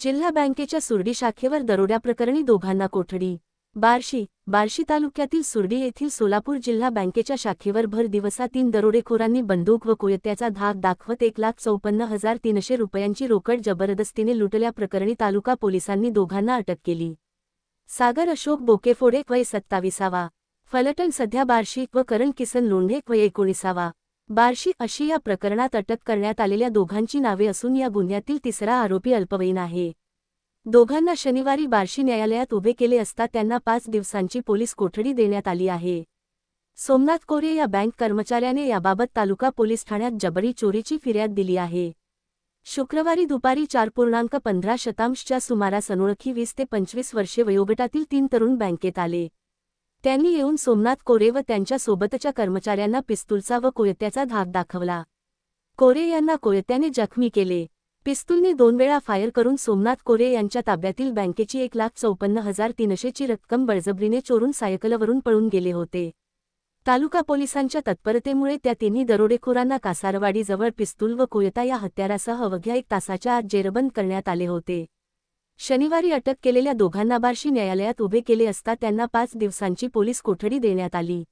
जिल्हा बँकेच्या सुरडी शाखेवर दरोड्याप्रकरणी दोघांना कोठडी. बार्शी बार्शी तालुक्यातील सुरडी येथील सोलापूर जिल्हा बँकेच्या शाखेवर भर दिवसा तीन दरोडेखोरांनी बंदूक व कोयत्याचा धाक दाखवत एक लाख चौपन्न हजार तीनशे रुपयांची रोकड जबरदस्तीने लुटल्याप्रकरणी तालुका पोलिसांनी दोघांना अटक केली. सागर अशोक बोकेफोडे वय सत्ताविसावा. फलटण सध्या बार्शी व करण किसन लोंढे वय एकोणीसावा. बार्शी अशी या प्रकरणात अटक करण्यात आलेल्या दोघांची नावे असून या गुन्ह्यातील तिसरा आरोपी अल्पवयीन आहे. दोघांना शनिवारी बार्शी न्यायालयात उभे केले असता त्यांना पाच दिवसांची पोलीस कोठडी देण्यात आली आहे. सोमनाथ कोरे या बँक कर्मचाऱ्याने याबाबत तालुका पोलीस ठाण्यात जबरी चोरीची फिर्याद दिली आहे. शुक्रवारी दुपारी चार पूर्णांक पंधरा शतांशच्या सुमारास अनोळखी वीस ते पंचवीस वर्षे वयोगटातील तीन तरुण बँकेत आले. त्यांनी येऊन सोमनाथ कोरे व त्यांच्या सोबतच्या कर्मचाऱ्यांना पिस्तूलचा व कोयत्याचा धाक दाखवला. कोरे यांना कोयत्याने जखमी केले. पिस्तूलने दोन वेळा फायर करून सोमनाथ कोरे यांच्या ताब्यातील बँकेची एक लाख चौपन्न हजार तीनशेची रक्कम बळजबरीने चोरून सायकलवरून पळून गेले होते. तालुका पोलिसांच्या तत्परतेमुळे त्या तिन्ही दरोडेखोरांना कासारवाडीजवळ पिस्तूल व कोयता या हत्यारासह अवघ्या एक तासाच्या आत जेरबंद करण्यात आले होते. शनिवारी अटक केलेल्या दोघांना बार्शी न्यायालयात उभे केले असता त्यांना पाच दिवसांची पोलीस कोठडी देण्यात आली.